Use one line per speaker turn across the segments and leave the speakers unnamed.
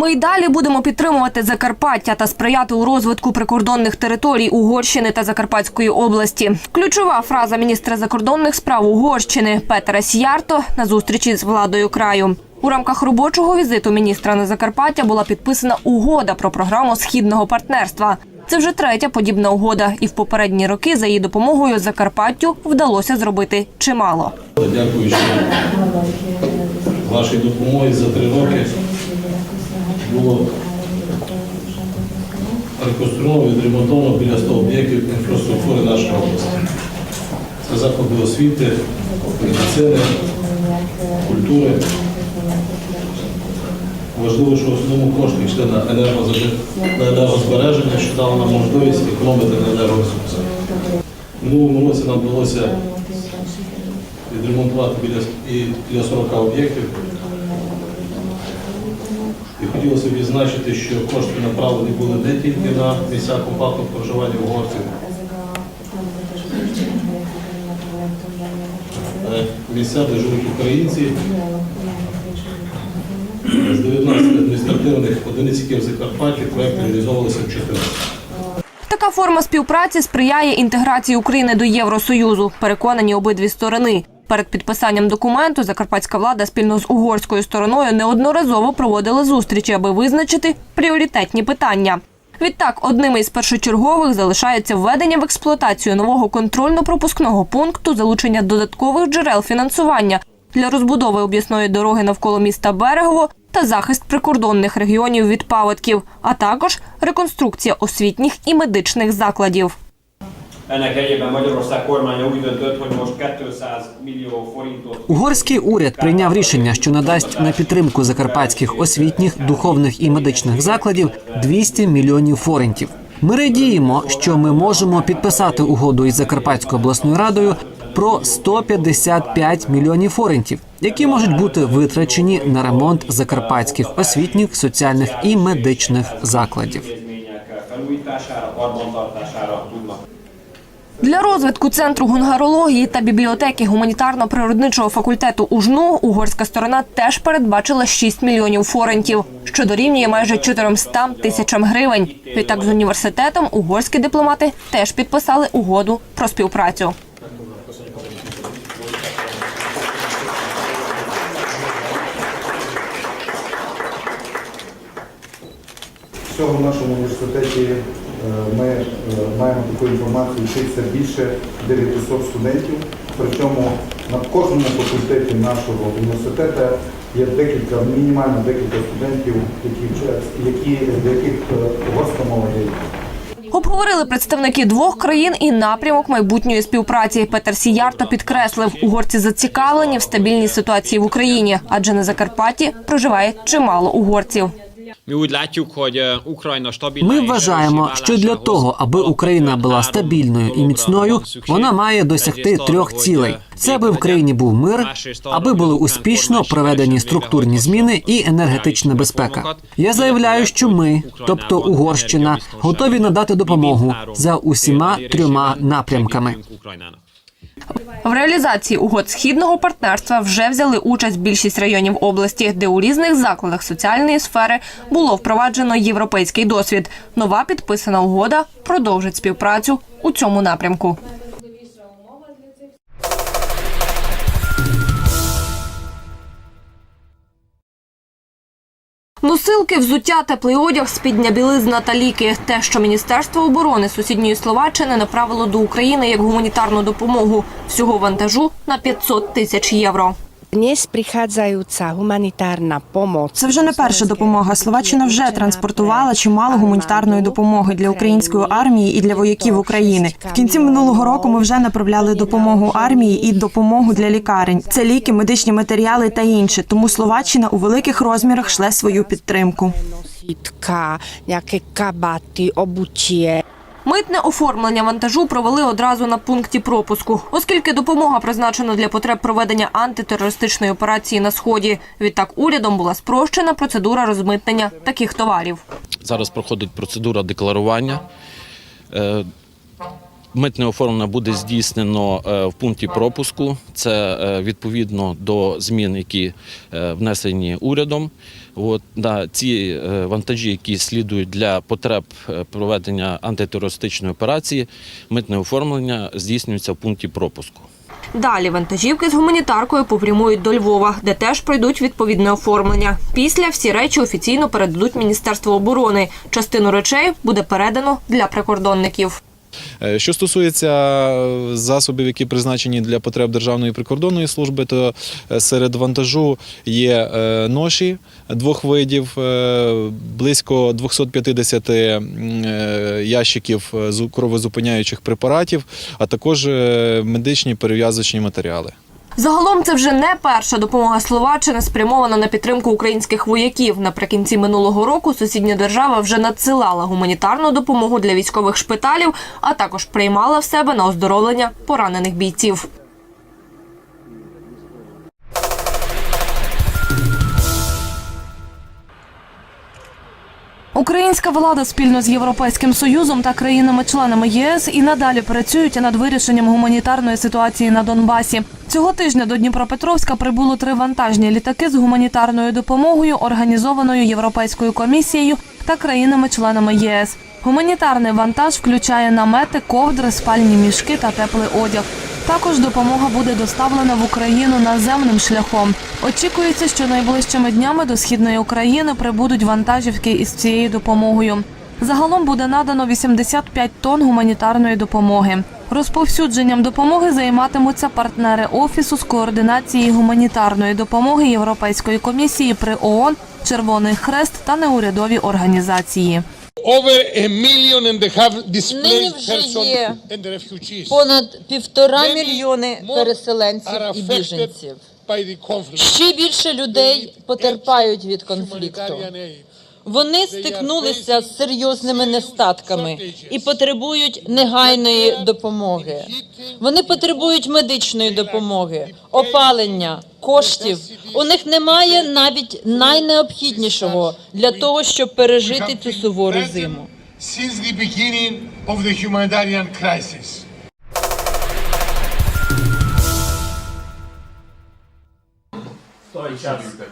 Ми й далі будемо підтримувати Закарпаття та сприяти у розвитку прикордонних територій Угорщини та Закарпатської області. Ключова фраза міністра закордонних справ Угорщини Петера Сіярто на зустрічі з владою краю. У рамках робочого візиту міністра на Закарпаття була підписана угода про програму східного партнерства. Це вже третя подібна угода, і в попередні роки за її допомогою Закарпаттю вдалося зробити чимало.
Дякуючи вашій допомозі за три роки було реконструйовано, відремонтовано біля 100 об'єктів інфраструктури нашої області. Це заклади освіти, медицини, культури. Важливо, що в основному кошти йшли на енергозбереження, що дало нам можливість економити на енергоресурсах. Минулому році нам вдалося відремонтувати біля 40 об'єктів. Хотілося відзначити, що кошти направлені були не тільки на місця компактного проживання угорців, а місця, де живуть українці. З 19 адміністративних одиниць, які в Закарпатті, проєкт реалізовувався в 14.
Така форма співпраці сприяє інтеграції України до Євросоюзу. Переконані обидві сторони. Перед підписанням документу закарпатська влада спільно з угорською стороною неодноразово проводила зустрічі, аби визначити пріоритетні питання. Відтак, одним із першочергових залишається введення в експлуатацію нового контрольно-пропускного пункту, залучення додаткових джерел фінансування для розбудови об'ясної дороги навколо міста Берегово та захист прикордонних регіонів від паводків, а також реконструкція освітніх і медичних закладів.
Ennek egyében Magyarország kormánya úgy döntött, hogy most 200 millió forintot
Угорський уряд прийняв рішення, що надасть на підтримку закарпатських освітніх, духовних і медичних закладів 200 мільйонів форентів. Ми радіємо, що ми можемо підписати угоду із Закарпатською обласною радою про 155 мільйонів форентів, які можуть бути витрачені на ремонт закарпатських освітніх, соціальних і медичних закладів.
Для розвитку центру гунгарології та бібліотеки гуманітарно-природничого факультету УЖНУ угорська сторона теж передбачила 6 мільйонів форентів, що дорівнює майже 400 тисячам гривень. Відтак з університетом угорські дипломати теж підписали угоду про співпрацю.
Всього в нашому університеті ми е, маємо таку інформацію, вчиться більше 900 студентів. Причому на кожному факультеті нашого університету є декілька, мінімально декілька студентів, які які, для яких е, угорська мова є.
Обговорили представники двох країн і напрямок майбутньої співпраці. Петер Сіярто підкреслив, угорці зацікавлені в стабільній ситуації в Україні, адже на Закарпатті проживає чимало угорців.
Látjuk, е, Україна стабільна.
Ми вважаємо, що для того, аби Україна була стабільною і міцною, вона має досягти трьох цілей:
hogy
це аби в країні був мир, аби були успішно проведені структурні зміни і енергетична безпека. Я заявляю, що ми, тобто Угорщина, готові надати допомогу за усіма трьома напрямками.
В реалізації угод східного партнерства вже взяли участь більшість районів області, де у різних закладах соціальної сфери було впроваджено європейський досвід. Нова підписана угода продовжить співпрацю у цьому напрямку. Носилки, взуття, теплий одяг, спідня білизна та ліки. Те, що Міністерство оборони сусідньої Словаччини направило до України як гуманітарну допомогу. Всього вантажу на 500 тисяч євро.
Dnes prichádzajúca humanitárna pomoc.
Це вже не перша допомога. Словаччина вже транспортувала чимало гуманітарної допомоги для української армії і для вояків України. В кінці минулого року ми вже направляли допомогу армії і допомогу для лікарень. Це ліки, медичні матеріали та інше. Тому Словаччина у великих розмірах шле свою підтримку.
Nejaké kabaty, obutie.
Митне оформлення вантажу провели одразу на пункті пропуску, оскільки допомога призначена для потреб проведення антитерористичної операції на сході. Відтак урядом була спрощена процедура розмитнення таких товарів.
Зараз проходить процедура декларування. Митне оформлення буде здійснено е, в пункті пропуску. Це е, відповідно до змін, які е, внесені урядом. От, да, ці вантажі, які слідують для потреб проведення антитерористичної операції, митне оформлення здійснюється в пункті пропуску.
Далі вантажівки з гуманітаркою попрямують до Львова, де теж пройдуть відповідне оформлення. Після всі речі офіційно передадуть Міністерству оборони. Частину речей буде передано для прикордонників.
Е, Що стосується е, засобів, які призначені для потреб Державної прикордонної служби, то е, серед вантажу є ноші двох видів, близько 250 м, е, ящиків кровозупиняючих препаратів, а також медичні перев'язочні матеріали.
Загалом це вже не перша допомога Словаччини спрямована на підтримку українських вояків. Наприкінці минулого року сусідня держава вже надсилала гуманітарну допомогу для військових шпиталів, а також приймала в себе на оздоровлення поранених бійців. Українська влада спільно з Європейським Союзом та країнами-членами єС і надалі працюють над вирішенням гуманітарної ситуації на Донбасі. Цього тижня до Дніпропетровська прибуло три вантажні літаки з гуманітарною допомогою, організованою Європейською комісією та країнами-членами ЄС. Гуманітарний вантаж включає намети, ковдри, спальні мішки та теплий одяг. Також допомога буде доставлена в Україну наземним шляхом. Очікується, що найближчими днями до східної України прибудуть вантажівки із цією допомогою. Загалом буде надано 85 тонн гуманітарної допомоги. Розповсюдженням допомоги займатимуться партнери офісу з координації гуманітарної допомоги Європейської комісії при ООН, Червоний Хрест та неурядові організації.
Over a million and a half
Нині
displaced
вже
persons
є
and refugees
понад півтора
Many
мільйони
more
переселенців
are
і
affected
біженців.
by the conflict.
Ще більше людей потерпають від конфлікту.
Humanitarian aid.
Вони стикнулися з серйозними нестатками і потребують негайної допомоги. Вони потребують медичної допомоги, опалення, коштів. У них немає навіть найнеобхіднішого для того, щоб пережити цю сувору зиму.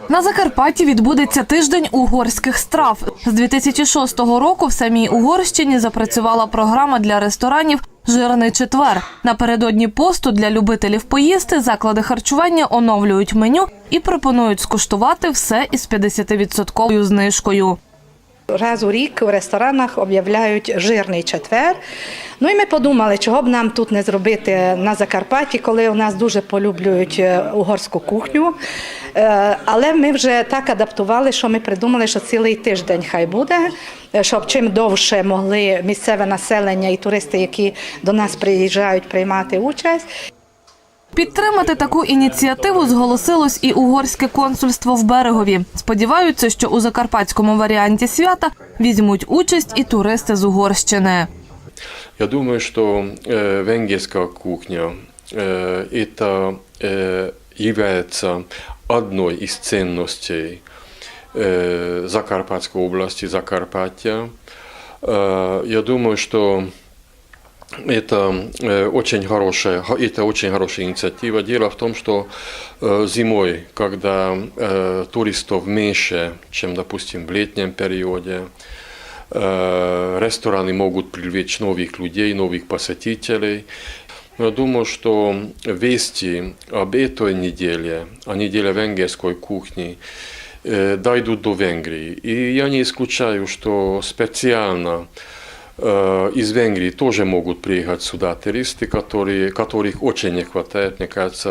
На Закарпатті відбудеться тиждень угорських страв. З 2006 року в самій Угорщині запрацювала програма для ресторанів Жирний четвер. Напередодні посту для любителів поїсти заклади харчування оновлюють меню і пропонують скуштувати все із 50% знижкою.
Раз у рік у ресторанах об'являють жирний четвер. Ну і ми подумали, чого б нам тут не зробити на Закарпатті, коли у нас дуже полюблюють е, угорську кухню. Е, Але ми вже так адаптували, що ми придумали, що цілий тиждень хай буде, е, щоб чим довше могли місцеве населення і туристи, які до нас приїжджають приймати участь.
Підтримати таку ініціативу зголосилось і угорське консульство в Берегові. Сподіваються, що у закарпатському варіанті свята візьмуть участь і туристи з Угорщини.
Я думаю, что э, венгерская кухня э, это э, является одной из ценностей э, Закарпатской области, Закарпатья. Э, я думаю, что это э, очень хорошая, это очень хорошая инициатива. Дело в том, что э, зимой, когда э, туристов меньше, чем, допустим, в летнем периоде, рестораны могут привлечь новых людей, новых посетителей. Я думаю, что вести об этой неделе, о неделе венгерской кухни, дойдут до Венгрии. И я не исключаю, что специально из Венгрии тоже могут приехать сюда туристы, которые, которых очень не хватает, мне кажется,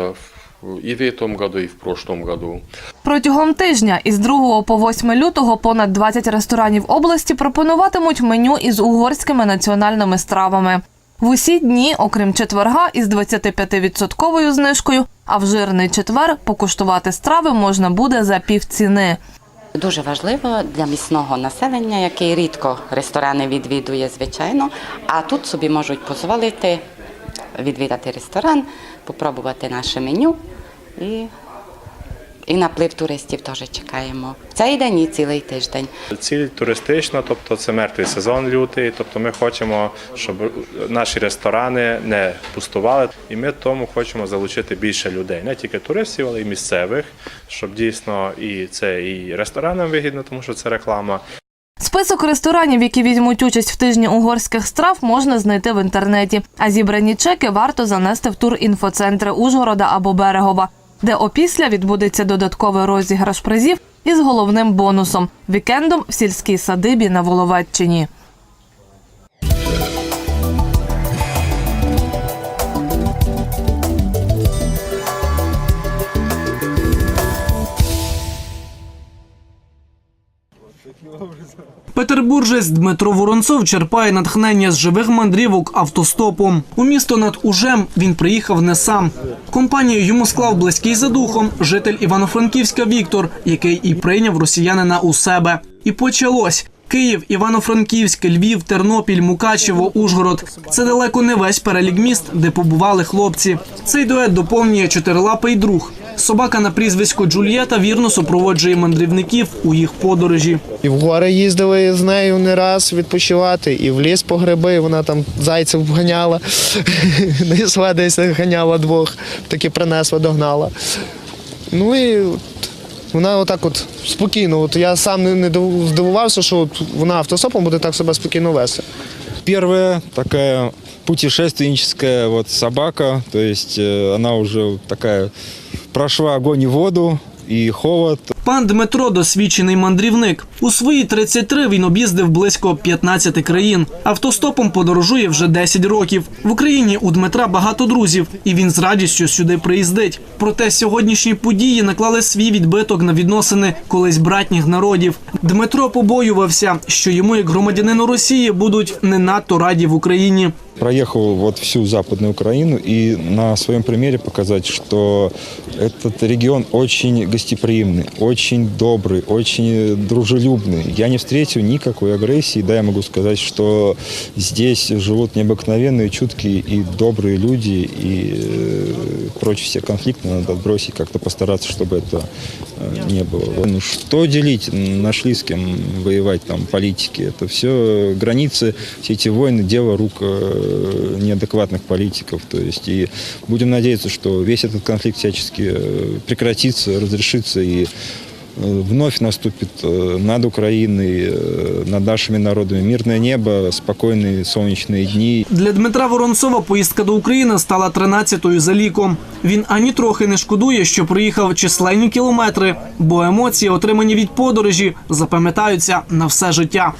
в- и в этом году, и в прошлом году.
Протягом тижня із 2 по 8 лютого понад 20 ресторанів області пропонуватимуть меню із угорськими національними стравами. В усі дні, окрім четверга, із 25% знижкою, а в жирний четвер покуштувати страви можна буде за півціни.
Дуже важливо для місного населення, яке рідко ресторани відвідує, звичайно. А тут собі можуть дозволити відвідати ресторан, попробувати наше меню і І наплив туристів теж чекаємо. Цей день і цілий тиждень.
Ціль туристична, тобто це мертвий сезон лютий. Тобто ми хочемо, щоб наші ресторани не пустували. І ми тому хочемо залучити більше людей, не тільки туристів, але й місцевих, щоб дійсно і це і ресторанам вигідно, тому що це реклама.
Список ресторанів, які візьмуть участь в тижні угорських страв, можна знайти в інтернеті. А зібрані чеки варто занести в турінфоцентри Ужгорода або Берегова, де опісля відбудеться додатковий розіграш призів із головним бонусом вікендом в сільській садибі на Воловеччині.
Петербуржець Дмитро Воронцов черпає натхнення з живих мандрівок автостопом. У місто над Ужем він приїхав не сам. Компанію йому склав близький за духом житель Івано-Франківська Віктор, який і прийняв росіянина у себе. І почалось. Київ, Івано-Франківськ, Львів, Тернопіль, Мукачево, Ужгород. Це далеко не весь перелік міст, де побували хлопці. Цей дует доповнює чотирилапий друг. Собака на прізвисько Джульєта вірно супроводжує мандрівників у їх подорожі.
І в гори їздили з нею не раз відпочивати, і в ліс по гриби, вона там зайців ганяла, несла десь ганяла двох, таки принесла, догнала. Ну і вона отак от спокійно. От я сам не- здивувався, що от вона автостопом буде так себе спокійно вести.
Первая така путешественническая собака, то есть вже она уже такая прошла огонь и воду и холод.
Пан Дмитро досвідчений мандрівник. У свої 33 він об'їздив близько 15 країн. Автостопом подорожує вже 10 років. В Україні у Дмитра багато друзів, і він з радістю сюди приїздить. Проте сьогоднішні події наклали свій відбиток на відносини колись братніх народів. Дмитро побоювався, що йому, як громадянину Росії, будуть не надто раді в Україні.
Проехал вот всю Западную Украину и на своем примере показать, что этот регион очень гостеприимный, очень добрый, очень дружелюбный. Я не встретил никакой агрессии, да, я могу сказать, что здесь живут необыкновенные, чуткие и добрые люди, и э, прочь все конфликты надо отбросить, как-то постараться, чтобы это э, не было. Ну, что делить? Нашли с кем воевать там политики. Это все границы, все эти войны, дело рук э, неадекватных политиков. То есть и будем надеяться, что весь этот конфликт всячески э, прекратится, разрешится и э, вновь наступит э, над Украиной, э, над нашими народами мирное небо, спокойные солнечные дни.
Для Дмитра Воронцова поїздка до України стала 13-ю за ліком. Він ані трохи не шкодує, що проїхав численні кілометри, бо емоції, отримані від подорожі, запам'ятаються на все життя.